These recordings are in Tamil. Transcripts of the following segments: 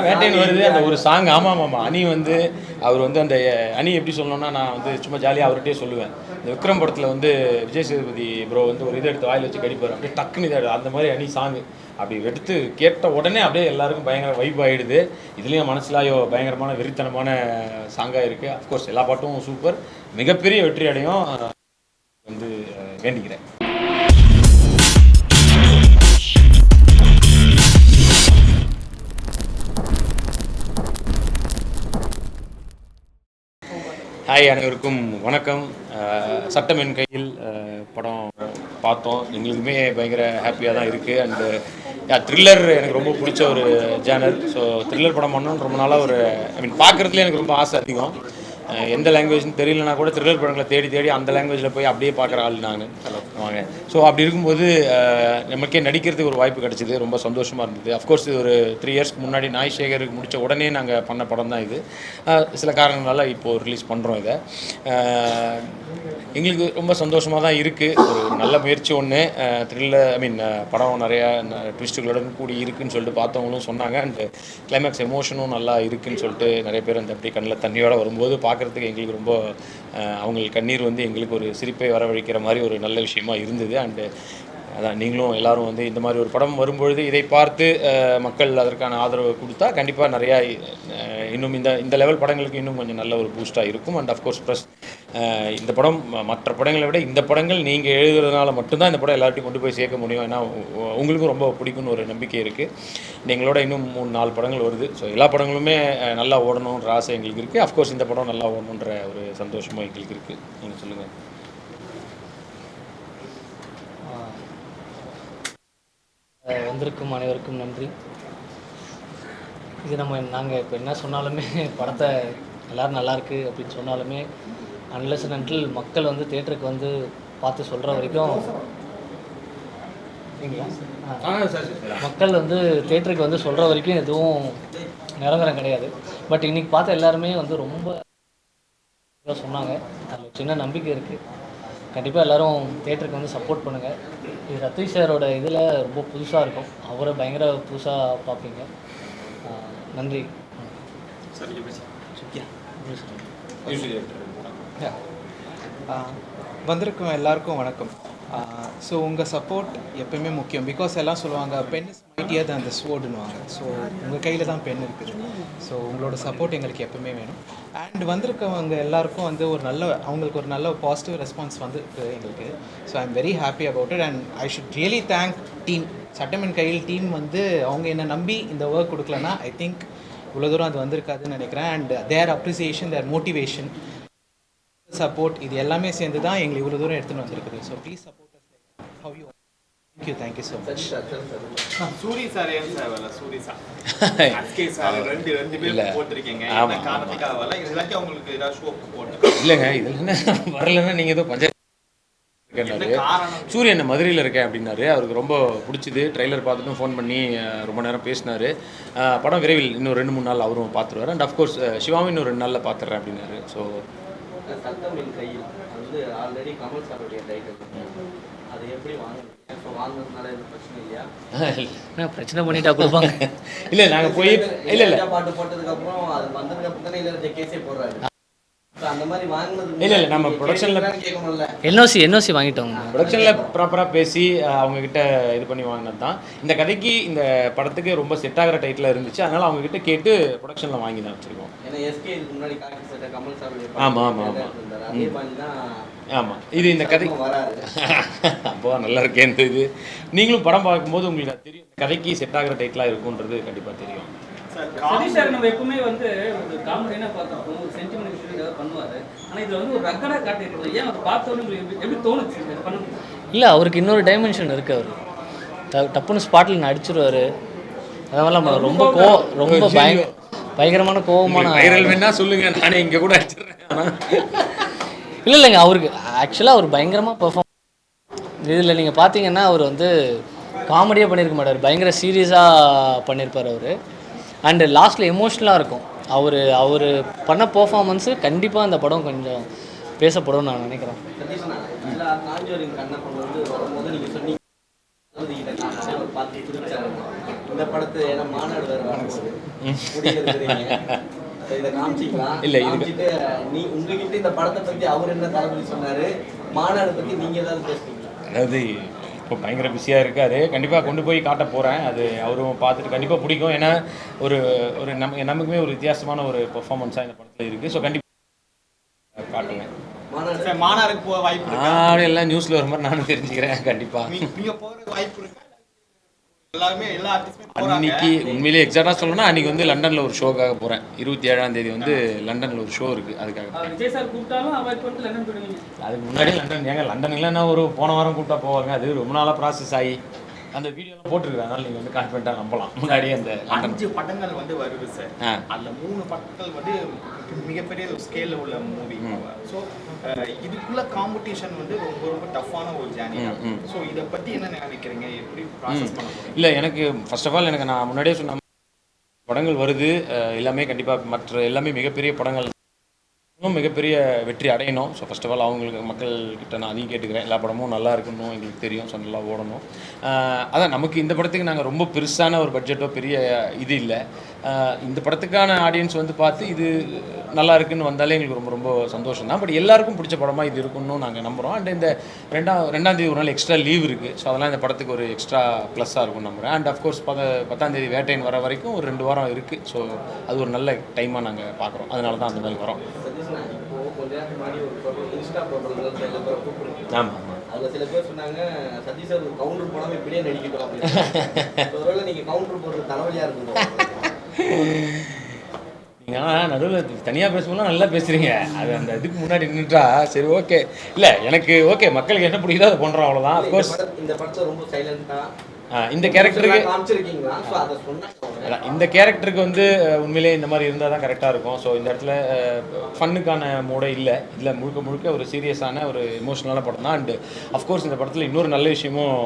வேட்டையன் வருது அந்த ஒரு சாங். ஆமாம் ஆமாம் அணி வந்து அவர் வந்து அந்த அணி எப்படி சொல்லணும்னா நான் வந்து சும்மா ஜாலியாக அவர்கிட்டயே சொல்லுவேன். இந்த விக்ரம் படத்தில் வந்து விஜய் சேதுபதி ப்ரோ வந்து ஒரு இதை எடுத்து வாயில் வச்சு கடிப்பார். அப்படியே டக்குன்னு இதை அந்த மாதிரி அணி சாங் அப்படி எடுத்து கேட்ட உடனே அப்படியே எல்லாருக்கும் பயங்கர வைப் ஆகிடுது இதுலேயும் மனசுலாயோ பயங்கரமான வெறித்தனமான சாங்காக இருக்குது அஃப்கோர்ஸ் எல்லா பாட்டும் சூப்பர் மிகப்பெரிய வெற்றி அடையும். வந்து வேண்டிக்கிறேன். ஹாய் அனைவருக்கும் வணக்கம். சட்டம் என் கையில் படம் பார்த்தோம். எங்களுக்குமே பயங்கர ஹாப்பியாக தான் இருக்குது அண்டு த்ரில்லர் எனக்கு ரொம்ப பிடிச்ச ஒரு ஜேனர் ஸோ த்ரில்லர் படம் பண்ணணும்னு ரொம்ப நாளாக ஒரு ஐ மீன் பார்க்குறதுல எனக்கு ரொம்ப ஆசை அதிகம். எந்த லாங்குவேஜ்னு தெரியலனா கூட த்ரில்லர் படங்களை தேடி தேடி அந்த லாங்குவேஜில் போய் அப்படியே பார்க்குற ஆள் நான். வாங்க ஸோ அப்படி இருக்கும்போது நமக்கே நடிக்கிறதுக்கு ஒரு வாய்ப்பு கிடச்சிது. ரொம்ப சந்தோஷமாக இருந்தது. அஃப்கோர்ஸ் இது ஒரு த்ரீ இயர்ஸ்க்கு முன்னாடி நாய் சேகருக்கு முடித்த உடனே நாங்கள் பண்ண படம் தான் இது. சில காரணங்களால் இப்போது ரிலீஸ் பண்ணுறோம் இதை. எங்களுக்கு ரொம்ப சந்தோஷமாக தான் இருக்குது ஒரு நல்ல முயற்சி ஒன்று த்ரில்லர் ஐ மீன் படம் நிறையா ட்விஸ்ட்டுகளுடன் கூடி இருக்குன்னு சொல்லிட்டு பார்த்தவங்களும் சொன்னாங்க. அண்ட் கிளைமேக்ஸ் எமோஷனும் நல்லா இருக்குன்னு சொல்லிட்டு நிறைய பேர் அந்த அப்படியே கண்ணில் தண்ணியோடு வரும்போது பார்க்குறதுக்கு எங்களுக்கு ரொம்ப அவங்களுக்கு கண்ணீர் வந்து எங்களுக்கு ஒரு சிரிப்பை வரவழைக்கிற மாதிரி ஒரு நல்ல விஷயமா இருந்தது. அண்டு அதான் நீங்களும் எல்லாரும் வந்து இந்த மாதிரி ஒரு படம் வரும்பொழுது இதை பார்த்து மக்கள் அதற்கான ஆதரவு கொடுத்தா கண்டிப்பாக நிறையா இன்னும் இந்த இந்த லெவல் படங்களுக்கு இன்னும் கொஞ்சம் நல்ல ஒரு பூஸ்ட்டாக இருக்கும். அண்ட் அஃப்கோர்ஸ் ப்ளஸ் இந்த படம் மற்ற படங்களை விட இந்த படங்கள் நீங்கள் எழுதுறதுனால மட்டும்தான் இந்த படம் எல்லார்ட்டையும் கொண்டு போய் சேர்க்க முடியும். ஏன்னா உங்களுக்கும் ரொம்ப பிடிக்கும்னு ஒரு நம்பிக்கை இருக்குது எங்களோட இன்னும் மூணு நாலு படங்கள் வருது. ஸோ எல்லா படங்களுமே நல்லா ஓடணுன்ற ஆசை எங்களுக்கு இருக்குது அஃப்கோர்ஸ் இந்த படம் நல்லா ஓடணுன்ற ஒரு சந்தோஷமும் எங்களுக்கு இருக்குது நீங்கள் சொல்லுங்கள் அஹ் வந்திருக்கும் அனைவருக்கும் நன்றி. இது நம்ம நாங்கள் இப்போ என்ன சொன்னாலுமே படத்தை எல்லோரும் நல்லா இருக்கு அப்படின்னு சொன்னாலுமே அன்லெஸ் அன்டில் மக்கள் வந்து தேட்டருக்கு வந்து பார்த்து சொல்கிற வரைக்கும். மக்கள் வந்து தேட்டருக்கு வந்து சொல்கிற வரைக்கும் எதுவும் நிரந்தரம் கிடையாது. பட் இன்னைக்கு பார்த்த எல்லாருமே வந்து ரொம்ப சொன்னாங்க. அதில் சின்ன நம்பிக்கை இருக்குது கண்டிப்பாக எல்லாரும் தேட்டருக்கு வந்து சப்போர்ட் பண்ணுங்கள் இது ரத்தீஷ் சாரோட இதில் ரொம்ப புதுசாக இருக்கும். அவரை பயங்கர புதுசாக பார்ப்பீங்க. நன்றி. வந்திருக்கும் எல்லாருக்கும் வணக்கம். ஸோ உங்கள் சப்போர்ட் எப்பயுமே முக்கியம். பிகாஸ் எல்லாம் சொல்லுவாங்க பென் இஸ் மைட்டியர் தான் அந்த ஸ்வோர்டுன்னுவாங்க ஸோ உங்கள் கையில் தான் பென் இருக்குது. ஸோ உங்களோட சப்போர்ட் எங்களுக்கு எப்பவுமே வேணும். அண்ட் வந்திருக்கவங்க எல்லாருக்கும் வந்து ஒரு நல்ல அவங்களுக்கு ஒரு நல்ல பாசிட்டிவ் ரெஸ்பான்ஸ் வந்துருக்கு எங்களுக்கு. So I am very happy about it and I should really thank team சட்டமன் கையில் டீம் வந்து அவங்க என்னை நம்பி இந்த ஒர்க் கொடுக்கலன்னா ஐ திங்க் இவ்வளோ தூரம் அது வந்திருக்காதுன்னு நினைக்கிறேன். And their appreciation their motivation support இது எல்லாமே சேர்ந்து தான் எங்களை இவ்வளோ தூரம் எடுத்துன்னு வந்திருக்குது. So please support how you thank you thank you so much Soori sir ஏன் சார் வரல? சூரி சார். சார் ரெண்டு ரெண்டு. பேர் போட்டிருக்கீங்க. ஆமா, என்ன காரணத்துக்காக வரல. இது எல்லாத்தையும் அவங்களுக்கு ஏதாவது ஷோ போட்டு இல்லைங்க இதில் என்ன வரலன்னா நீங்கள் ஏதோ பஞ்சாயத்து இருக்கேன்னாரு. காரணம்? சூரியன் என்ன மதுரையில் இருக்கேன் அப்படின்னாரு. அவருக்கு ரொம்ப பிடிச்சிது. ட்ரைலர் பார்த்துட்டும் ஃபோன் பண்ணி அஹ், ரொம்ப நேரம் பேசினாரு. அஹ், படம் விரைவில் இன்னும் ரெண்டு மூணு நாள் அவரும் பார்த்துருவாரு. அண்ட் அஃப்கோர்ஸ் சிவாவும் இன்னும் ரெண்டு நாளில் பார்த்துட்றேன் அப்படின்னாரு. ஸோ கையில். அது வந்து ஆல்ரெடி கமல் சாருடைய டைட்டில் அது எப்படி எதுவும் பிரச்சனை இல்லையா? என்ன பிரச்சனை பண்ணிட்டா கொடுப்பாங்க? இல்லை நாங்கள் போய் இல்லை இல்லை. பாட்டு போட்டதுக்கு அப்புறம் அது வந்ததுக்கு அப்புறம் தானே இளையராஜா கேஸே போடுறாரு. So அந்த மாதிரி வாங்குனது இல்ல, இல்ல, நம்ம கேட்கணும்ல. என்ஓசி என்ஓசி வாங்கிட்டோங்க ப்ரொடக்ஷனில் ப்ராப்பராக பேசி அவங்க கிட்ட இது பண்ணி வாங்கினது தான் இந்த கதைக்கு இந்த படத்துக்கு ரொம்ப செட் ஆகிற டைட்டில் இருந்துச்சு. அதனால் அவங்க கிட்ட கேட்டு ப்ரொடக்ஷனில் வாங்கி தான் வச்சுருக்கோம். ஏன்னா எஸ்கே இதுக்கு முன்னாடி காக்கி சட்டை கமல் சாருடைய ஆமா, ஆமா, ஆமா. ஆமாம் இது இந்த கதை அப்போ நல்லா இருக்கே இந்த இது. நீங்களும் படம் பார்க்கும்போது உங்களுக்கு தெரியும். இந்த கதைக்கு செட் ஆகிற டைட்டிலாக இருக்குன்றது கண்டிப்பாக தெரியும். சார் சதீஷ் சார் நம்ம எப்பவுமே வந்து ஒரு காமெடினா பார்த்துருப்போம் ஒரு சென்டிமெண்ட் விஷயம் ஏதாவது பண்ணுவாரு. ஆனா இதுல வந்து ஒரு ரக்கடா காட்டியிருக்கோம் ஏன் அதை பார்த்தோன்னு உங்களுக்கு எப்படி- எப்படி தோணுச்சு? இதை பண்ண முடியும்? இல்லை அவருக்கு இன்னொரு டைமென்ஷன் இருக்கு அவர். டப்புன்னு ஸ்பாட்டில் நடிச்சிருவாரு. அதெல்லாம் ரொம்ப கோ ரொம்ப பயங்க பயங்கரமான கோவமான வைரல் வேணா சொல்லுங்க. நானே இங்கே கூட அடிச்சிடுறேன் ஆனால் இல்லை இல்லைங்க அவருக்கு ஆக்சுவலாக அவர் பயங்கரமாக பெர்ஃபார்ம் இதில் நீங்கள் பார்த்தீங்கன்னா அவர் வந்து காமெடியாக பண்ணியிருக்க மாட்டார். பயங்கர சீரியஸாக பண்ணியிருப்பார் அவர். அண்டு லாஸ்ட்டில் எமோஷ்னலாக இருக்கும். அவர் அவர் பண்ண பர்ஃபார்மன்ஸு கண்டிப்பாக அந்த படம் கொஞ்சம் பேசப்படும்னு நான் நினைக்கிறேன். இந்த படத்தை மாநாடு இதை காமிச்சிக்கலாம். இல்ல, காமிச்சிட்டு நீ உங்ககிட்ட இந்த படத்தை பத்தி அவர் என்ன தளபதி சொன்னாரு? மாநாடு பத்தி நீங்க ஏதாவது பேசுறீங்களா அதாவது இப்போ பயங்கர பிஸியாக இருக்காரு. கண்டிப்பாக கொண்டு போய் காட்ட போகிறேன் அது அவரும் பார்த்துட்டு கண்டிப்பாக பிடிக்கும். ஏன்னா ஒரு ஒரு நம்ம நமக்குமே ஒரு வித்தியாசமான ஒரு பெர்ஃபார்மன்ஸாக இந்த படத்தில் இருக்குது ஸோ கண்டிப்பாக காட்டுவேன். மாநாடுக்கு போக வாய்ப்பு எல்லாம் நியூஸில் வர மாதிரி நானும் தெரிஞ்சுக்கிறேன். கண்டிப்பாக நீங்க நீங்க போறதுக்கு வாய்ப்பு இருக்கா எல்லாருமே எல்லா ஆர்டிஸ்டுமே போறாங்க அன்னைக்கு உண்மையிலேயே எக்ஸாக்டாக சொல்லணும்னா அன்றைக்கி வந்து லண்டனில் ஒரு ஷோக்காக போகிறேன் இருபத்தி ஏழாம் தேதி வந்து லண்டனில் ஒரு ஷோ இருக்குது அதுக்காக. லண்டன் அதுக்கு முன்னாடி லண்டன் ஏங்க லண்டன்லாம் என்ன ஒரு போன வாரம் கூப்பிட்டா போவாங்க. அது ரொம்ப நாளாக ப்ராசஸ் ஆகி அந்த வீடியோலாம் போட்டிருக்கேன். அதனால நீங்கள் வந்து கான்ஃபிடண்ட்டாக நம்பலாம். முன்னாடியே அந்த லண்டன் அஞ்சு படங்கள் வந்து வருது சார். அதுல மூணு படங்கள் வந்து மிகப்பெரிய ஸ்கேல்ல உள்ள மூவி ஸோ இதுக்குள்ள காம்படிஷன் வந்து ரொம்ப ரொம்ப டஃப்பான ஒரு ஜேர்னி. ஸோ இதை பத்தி என்ன நினைக்கிறீங்க? எப்படி ப்ராசஸ் பண்ண இல்லை எனக்கு ஃபர்ஸ்ட் ஆஃப் ஆல் எனக்கு நான் முன்னாடியே சொன்ன படங்கள் வருது. எல்லாமே கண்டிப்பாக மற்ற எல்லாமே மிகப்பெரிய படங்கள். மிகப்பெரிய வெற்றி அடையணும். ஸோ ஃபர்ஸ்ட் ஆஃப் ஆல் அவங்களுக்கு மக்கள்கிட்ட நான் அதையும் கேட்டுக்கிறேன். எல்லா படமும் நல்லா இருக்கணும். எங்களுக்கு தெரியும். ஸோ நல்லா ஓடணும். அதான் நமக்கு இந்த படத்துக்கு நாங்கள் ரொம்ப பெருசான ஒரு பட்ஜெட்டோ பெரிய இது இல்லை. இந்த படத்துக்கான ஆடியன்ஸ் வந்து பார்த்து இது நல்லா இருக்குன்னு வந்தாலே எங்களுக்கு ரொம்ப ரொம்ப சந்தோஷம் தான் பட் எல்லாருக்கும் பிடிச்ச படமாக இது இருக்குன்னு நாங்கள் நம்புகிறோம் அண்ட் இந்த ரெண்டாம் ரெண்டாம் தேதி ஒரு நாள் எக்ஸ்ட்ரா லீவ் இருக்குது ஸோ அதெல்லாம் இந்த படத்துக்கு ஒரு எக்ஸ்ட்ரா ப்ளஸ்ஸாக இருக்கும் நம்புகிறேன் அண்ட் அஃப்கோர்ஸ் பத பத்தாம் தேதி வேட்டையன் வர வரைக்கும் ஒரு ரெண்டு வாரம் இருக்குது ஸோ அது ஒரு நல்ல டைமாக நாங்கள் பார்க்குறோம் அதனால தான் அந்த மாதிரி வரோம். ஆமாம் ஆமாம் அதுல சில பேர் சொன்னாங்க சதீஷ் கவுண்டர் போடாம இப்படியே அப்படின்னு. ஒருவேளை நீங்க கவுண்டர் போடுறது தலைவலியா இருக்கும் நீங்கள் நடுவில் தனியாக பேசும்போது நல்லா பேசுகிறீங்க அது அந்த இதுக்கு முன்னாடி நின்றுட்டா சரி ஓகே இல்லை எனக்கு ஓகே மக்களுக்கு என்ன பிடிக்குதோ அதை பண்ணுறோம் அவ்வளோதான் அஃப்கோர்ஸ் இந்த படத்தை ரொம்ப சைலண்டா இந்த கேரக்டருக்கு இந்த கேரக்டருக்கு வந்து உண்மையிலேயே இந்த மாதிரி இருந்தால் தான் கரெக்டாக இருக்கும். ஸோ இந்த இடத்துல ஃபன்னுக்கான மூடே இல்லை. இல்லை முழுக்க முழுக்க ஒரு சீரியஸான ஒரு எமோஷனலான படம் தான். அண்டு அஃப்கோர்ஸ் இந்த படத்தில் இன்னொரு நல்ல விஷயமும்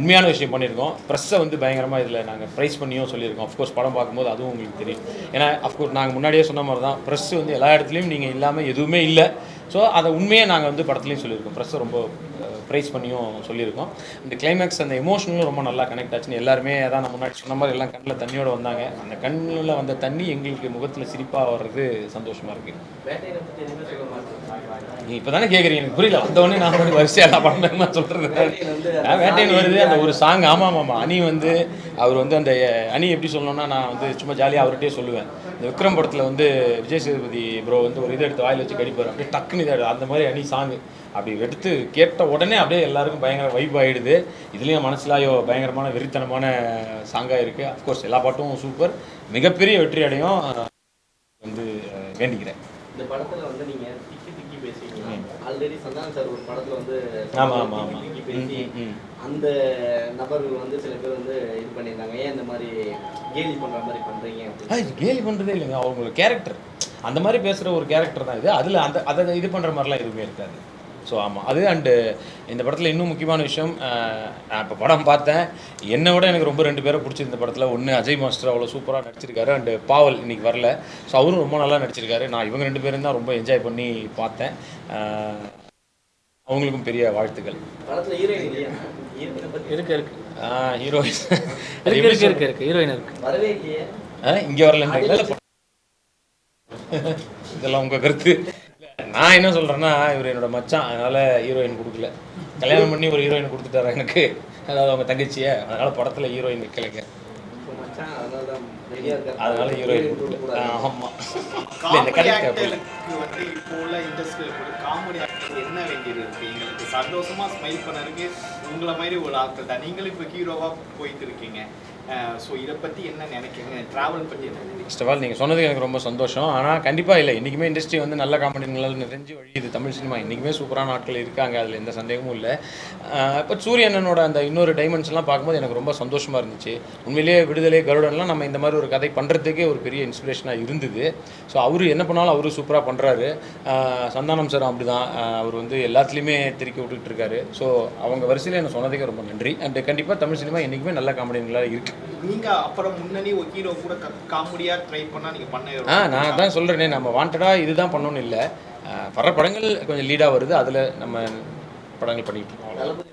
உண்மையான விஷயம் பண்ணியிருக்கோம். ப்ரெஸ்ஸை வந்து பயங்கரமாக இதில் நாங்கள் ப்ரைஸ் பண்ணியும் சொல்லியிருக்கோம். அஃப்கோர்ஸ் படம் பார்க்கும்போது அதுவும் உங்களுக்கு தெரியும். ஏன்னா அஃப்கோர்ஸ் நாங்கள் முன்னாடியே சொன்ன மாதிரி தான் ப்ரெஸ் வந்து எல்லா இடத்துலையும் நீங்கள் இல்லாமல் எதுவுமே இல்லை. ஸோ அதை உண்மையை நாங்கள் வந்து படத்துலையும் சொல்லியிருக்கோம். ப்ரெஸ்ஸை ரொம்ப ப்ரைஸ் பண்ணியும் சொல்லியிருக்கோம். இந்த கிளைமேக்ஸ் அந்த எமோஷனலும் ரொம்ப நல்லா கனெக்ட் ஆச்சுன்னு எல்லாருமே அதான் நான் முன்னாடி சொன்ன மாதிரி எல்லாம் கண்ணில் தண்ணியோட வந்தாங்க. அந்த கண்ணில் வந்த தண்ணி எங்களுக்கு முகத்தில் சிரிப்பாக வர்றது சந்தோஷமாக இருக்குது நீ இப்போ தானே கேட்குறீங்க எனக்கு புரியல. வந்தவொடனே நான் வந்து வரிசையாக எல்லாம் பண்ணுறேன் நான் சொல்கிறது வேட்டையன் அந்த வருது. அந்த ஒரு சாங் ஆமாம் ஆமாம் அணி வந்து அவர் வந்து அந்த அணி எப்படி சொல்லணும்னா நான் வந்து சும்மா ஜாலியாக அவர்கிட்டே சொல்லுவேன். இந்த விக்ரம் படத்தில் வந்து விஜய் சேதுபதி ப்ரோ வந்து ஒரு இதை எடுத்து வாயில் வச்சு கடிப்பார். அப்படியே டக்குன்னு இதை அந்த மாதிரி அணி சாங் அப்படி எடுத்து கேட்ட உடனே அப்படியே எல்லாருக்கும் பயங்கர வைப் ஆகிடுது இதுலேயும் மனசுலாயோ பயங்கரமான வெறித்தனமான சாங்காக இருக்குது அஃப்கோர்ஸ் எல்லா பாட்டும் சூப்பர் மிகப்பெரிய வெற்றி அடையும். வந்து வேண்டிக்கிறேன். இந்த படத்துல வந்து நீங்க திக்கி திக்கி பேசுவீங்க. ஆல்ரெடி சந்தானம் சார் ஒரு படத்துல வந்து ஆமா, ஆமா, ஆமா. திக்கி பேசி. அந்த நபர்கள் வந்து சில பேர் வந்து இது பண்ணியிருந்தாங்க. ஏன் இந்த மாதிரி கேலி பண்ற மாதிரி இது கேலி பண்ணுறதே இல்லைங்க. அவங்களோட கேரக்டர் அந்த மாதிரி பேசுகிற ஒரு கேரக்டர் தான் இது. அதில் அந்த அதை இது பண்ணுற மாதிரிலாம் எதுவுமே இருக்காது. ஸோ ஆமாம் அது அண்டு இந்த படத்தில் இன்னும் முக்கியமான விஷயம் நான் இப்போ படம் பார்த்தேன். என்னை விட எனக்கு ரொம்ப ரெண்டு பேரை பிடிச்சிருந்த படத்தில். ஒன்று அஜய் மாஸ்டர் அவ்வளோ சூப்பராக நடிச்சிருக்காரு அண்டு பாவல் இன்னைக்கு வரல. ஸோ அவரும் ரொம்ப நல்லா நடிச்சிருக்காரு. நான் இவங்க ரெண்டு பேரும் தான் ரொம்ப என்ஜாய் பண்ணி பார்த்தேன். அவங்களுக்கும் பெரிய வாழ்த்துக்கள். இருக்கு இருக்கு. ஹீரோயின் இருக்கு இருக்கு இருக்கு ஹீரோயின் இருக்கு இங்கே வரலன்றீங்களா? இதெல்லாம் உங்கள் கருத்து. நான் என்ன சொல்கிறேன்னா இவர் என்னோட மச்சான் அதனால் ஹீரோயின் கொடுக்கல. கல்யாணம் பண்ணி ஒரு ஹீரோயின் கொடுத்துட்டாரா எனக்கு? அதாவது அவங்க தங்கச்சியை. அதனால் படத்தில் ஹீரோயின் வைக்கலைங்க. இப்போ மச்சான் அதனால ஹீரோயின் கொடுக்கல. ஆமாம் இல்லை இந்த ஆக்டர் என்ன வேண்டியது இருக்கு? எங்களுக்கு சந்தோஷமா ஸ்மைல் பண்ணறதுக்கு உங்களை மாதிரி ஒரு ஆட்கள் தான். நீங்களும் இப்போ ஹீரோவா போயிட்டு இருக்கீங்க. ஸோ இதை பற்றி என்ன நினைக்கிறீங்க? ட்ராவல் பற்றி என்ன ஃபர்ஸ்ட் ஆஃப் ஆல் நீங்கள் சொன்னதுக்கு எனக்கு ரொம்ப சந்தோஷம். ஆனால் கண்டிப்பாக இல்லை. இன்றைக்குமே இண்டஸ்ட்ரி வந்து நல்ல காமெடிங்களால் நிறைஞ்சு வழியுது. தமிழ் சினிமா இன்றைக்குமே சூப்பரான ஆட்கள் இருக்காங்க. அதில் எந்த சந்தேகமும் இல்லை. இப்போ சூரியனனோட அந்த இன்னொரு டைமென்ஷன்லாம் பார்க்கும்போது எனக்கு ரொம்ப சந்தோஷமாக இருந்துச்சு. உண்மையிலேயே விடுதலை கருடன்லாம் நம்ம இந்த மாதிரி ஒரு கதை பண்ணுறதுக்கே ஒரு பெரிய இன்ஸ்பிரேஷனாக இருந்தது. ஸோ அவர் என்ன பண்ணாலும் அவரும் சூப்பராக பண்ணுறாரு சந்தானம் சார் அப்படி தான் அவர் வந்து எல்லாத்துலேயுமே திருக்கி விட்டுட்டு இருக்காரு. ஸோ அவங்க வரிசையில் என்ன சொன்னதுக்கே ரொம்ப நன்றி. அண்ட் கண்டிப்பாக தமிழ் சினிமா இன்றைக்குமே நல்ல காமெடிகளாக இருக்குது நீங்க அப்புறம் முன்னணி ஒரு கூட காமெடியா ட்ரை பண்ணா நீங்க பண்ண ஆ நான் தான் சொல்கிறேனே நம்ம வாண்டடாக இதுதான் பண்ணணும்னு இல்லை. வர படங்கள் கொஞ்சம் லீடாக வருது அதில் நம்ம படங்கள் பண்ணிட்டு இருக்கோம்.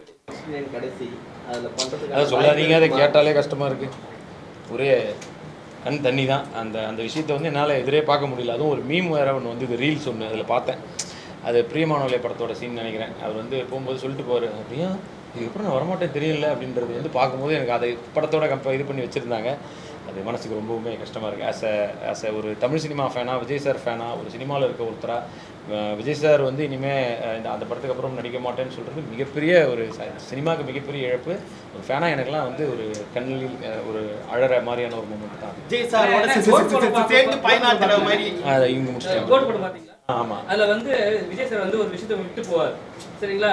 கடைசி அதை சொல்லாதீங்க அதை கேட்டாலே கஷ்டமாக இருக்குது ஒரே கண் தண்ணி தான். அந்த அந்த விஷயத்தை வந்து என்னால் எதிரே பார்க்க முடியல. அதுவும் ஒரு மீம் வேற ஒன்று வந்து இது ரீல்ஸ் ஒன்று அதில் பார்த்தேன். அது பிரியமானவளை படத்தோட சீன் நினைக்கிறேன். அவர் வந்து போகும்போது சொல்லிட்டு போவார் அப்படியா இது எப்படி நான் வரமாட்டேன் தெரியல அப்படின்றது வந்து பார்க்கும்போது எனக்கு அதை படத்தோட கம்ப இது பண்ணி வச்சுருந்தாங்க. அது மனசுக்கு ரொம்பவுமே கஷ்டமாக இருக்குது ஆஸ் அ ஆஸ் அ ஒரு தமிழ் சினிமா ஃபேனாக விஜய் சார் ஃபேனாக ஒரு சினிமாவில் இருக்க ஒருத்தராக விஜய் சார் வந்து இனிமேல் இந்த அந்த படத்துக்கு அப்புறம் நடிக்க மாட்டேன்னு சொல்கிறது மிகப்பெரிய ஒரு சினிமாவுக்கு மிகப்பெரிய இழப்பு. ஒரு ஃபேனாக எனக்கெல்லாம் வந்து ஒரு கண்ணில் ஒரு அழற மாதிரியான ஒரு மூமெண்ட் தான் இவங்க முடிச்சிட்டாங்க. அதுல வந்து விஜய் சார் வந்து ஒரு விஷயத்தை விட்டு போவார். சரிங்களா?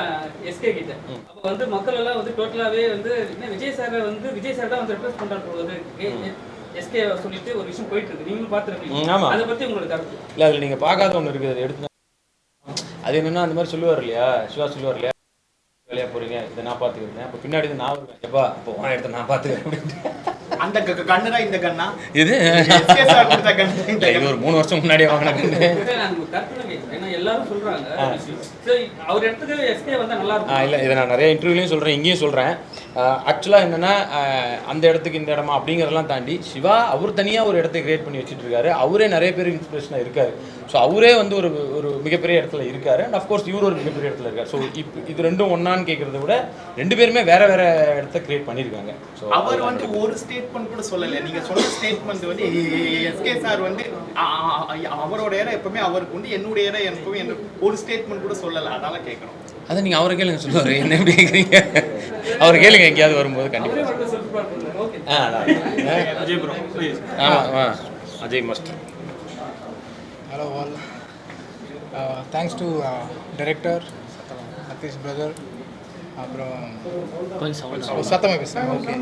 எஸ்கே கிட்ட. அப்போ வந்து மக்கள் எல்லாம் வந்து டோட்டலாவே வந்து என்ன விஜய் சாரை வந்து விஜய் சார் தான் வந்து ரெப்ரஸ் பண்றாரு போகுது எஸ்கே சொல்லிட்டு ஒரு விஷயம் போயிட்டு இருக்கு. நீங்களும் ம், பார்த்துருக்கீங்க ஆமா. அதை பத்தி உங்களுக்கு கருத்து? இல்லை அதில் நீங்கள் பார்க்காத ஒன்று இருக்குது. அதை எடுத்து அது என்னன்னா அந்த மாதிரி சொல்லுவார் இல்லையா? சிவா சொல்லுவார் இல்லையா? வேலையா போறீங்க? இதை நான் பார்த்துக்கிறேன். அப்போ பின்னாடி நான் வருவேன். எப்பா? அப்போ உன் இடத்த நான் பார்த்துக்கிறேன். அப்படின்ட்டு. அந்த க- க- கண்ணுடா இந்த கண்ணா? இது? ஒரு மூணு வருஷம் முன்னாடியே வாங்கின கண்ணு. எல்லாரும் சொல்றாங்க. அவர் இடத்துக்கு எஸ்கே வந்தா நல்லா ஆ இருக்கும். இல்லை இதை நான் நிறைய இன்டர்வியூலையும் சொல்கிறேன் இங்கேயும் சொல்கிறேன் ஆக்சுவலாக என்னென்னா அந்த இடத்துக்கு இந்த இடமா அப்படிங்கிறதெல்லாம் தாண்டி சிவா அவர் தனியாக ஒரு இடத்தை கிரியேட் பண்ணி வச்சுட்டு இருக்காரு. அவரே நிறைய பேர் இன்ஸ்பிரேஷனாக இருக்காரு. ஸோ அவரே வந்து ஒரு ஒரு மிகப்பெரிய இடத்துல இருக்காரு. அண்ட் அஃப்கோர்ஸ் இவர் ஒரு மிகப்பெரிய இடத்துல இருக்காரு. ஸோ இப்போ இது ரெண்டும் ஒன்னான்னு கேட்குறத விட ரெண்டு பேருமே வேற வேற இடத்த கிரியேட் பண்ணியிருக்காங்க ஸோ அவர் வந்து ஒரு ஸ்டேட்மெண்ட் கூட சொல்லல. நீங்க சொன்ன ஸ்டேட்மெண்ட் வந்து எஸ்கே சார் வந்து அவரோட இடம் எப்பவுமே அவருக்கு உண்டு. என்னுடைய இடம் எப்பவுமே என்ன ஒரு ஸ்டேட்மெண்ட் கூட சொல்லல. அதனால கேட்கறோம் அதை நீங்கள் அவரை கேளுங்க சொல்லுவார். என்ன எப்படி கேட்குறீங்க அவரை கேளுங்க எங்கேயாவது வரும்போது கண்டிப்பாக ஆமாம் ஆ Ajay must Hello all. Uh, thanks to uh, director Satish brother. அப்புறம் சத்தமாக பேசுகிறேன் okay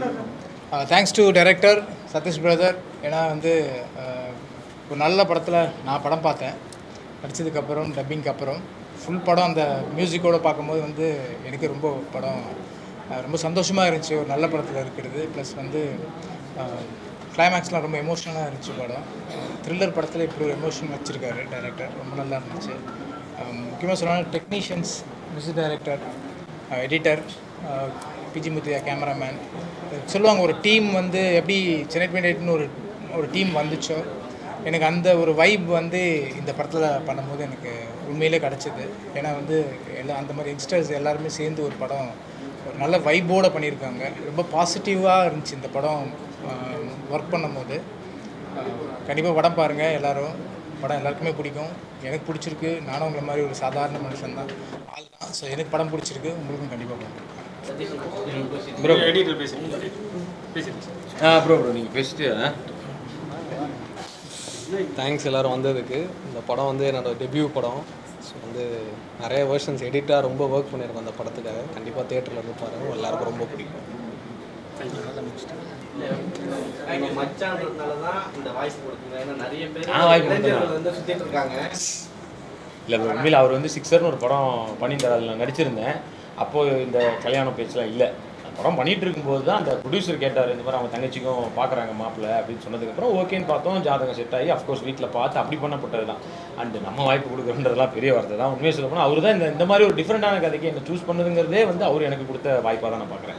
thanks to director Sathish brother ஏன்னா வந்து uh, ஒரு நல்ல படத்தில் நான் படம் பார்த்தேன். நடிச்சதுக்கப்புறம் டப்பிங்க்கு அப்புறம். ஃபுல் படம் அந்த மியூசிக்கோடு பார்க்கும்போது வந்து எனக்கு ரொம்ப படம் uh, ரொம்ப சந்தோஷமாக இருந்துச்சு. ஒரு நல்ல படத்தில் இருக்கிறது. ப்ளஸ் வந்து கிளைமேக்ஸ்லாம் ரொம்ப எமோஷ்னலாக இருந்துச்சு படம். த்ரில்லர் படத்தில் இப்படி ஒரு எமோஷன் வச்சுருக்காரு டைரக்டர் ரொம்ப நல்லா இருந்துச்சு. முக்கியமாக சொல்லணும் technicians music director editor P G Muthiah cameraman சொல்லுவாங்க ஒரு டீம் வந்து எப்படி சென்னை டுவெண்ட்டி ஒரு ஒரு டீம் வந்துச்சோ எனக்கு அந்த ஒரு வைப் வந்து இந்த படத்தில் பண்ணும்போது எனக்கு உண்மையிலே கிடச்சிது. ஏன்னா வந்து எல்லாம் அந்த மாதிரி யங்ஸ்டர்ஸ் எல்லாருமே சேர்ந்து ஒரு படம் ஒரு நல்ல வைப்போடு பண்ணியிருக்காங்க. ரொம்ப பாசிட்டிவாக இருந்துச்சு இந்த படம். ஒர்க் பண்ணும்போது கண்டிப்பாக படம் பாருங்கள் எல்லாரும். படம் எல்லாருக்குமே பிடிக்கும். எனக்கு பிடிச்சிருக்கு. நானும் உங்களை மாதிரி ஒரு சாதாரண மனுஷன் தான். ஆள் தான் ஸோ எனக்கு படம் பிடிச்சிருக்கு. உங்களுக்கும் கண்டிப்பாக பிடிக்கும். ப்ரோ ஆ ப்ரோ ப்ரோ நீங்கள் பேசிட்டு தேங்க்ஸ் எல்லோரும் வந்ததுக்கு. இந்த படம் வந்து என்னோட டெபியூ படம். ஸோ வந்து நிறைய வெர்ஷன்ஸ் எடிட்டாக ரொம்ப ஒர்க் பண்ணியிருக்கோம் அந்த படத்துக்காக. கண்டிப்பாக தேட்டரில் வந்து பாருங்கள் எல்லாருக்கும் ரொம்ப பிடிக்கும். இல்லை உண்மையில் அவர் வந்து சிக்ஸர்னு ஒரு படம் பண்ணியிருந்தார். அதில் நான் நடிச்சிருந்தேன். அப்போது இந்த கல்யாண பேச்செலாம் இல்லை. அந்த படம் பண்ணிட்டு இருக்கும்போது தான் அந்த ப்ரொடியூசர் கேட்டார் இந்த மாதிரி அவங்க தங்கச்சிக்கும் பார்க்குறாங்க மாப்பிள்ளை அப்படின்னு சொன்னதுக்கப்புறம் ஓகேன்னு பார்த்தோம். ஜாதகம் செட் ஆகி அஃப்கோர்ஸ் வீட்டில் பார்த்து அப்படி பண்ணப்பட்டது தான். அண்டு நம்ம வாய்ப்பு கொடுக்குறன்றதெல்லாம் பெரிய வார்த்தை தான். உண்மையை சொல்ல போனால் அவர் தான் இந்த இந்த மாதிரி ஒரு டிஃப்ரெண்டான கதைக்கு என்ன சூஸ் பண்ணதுங்கிறதே வந்து அவர் எனக்கு கொடுத்த வாய்ப்பாக தான் நான் பார்க்குறேன்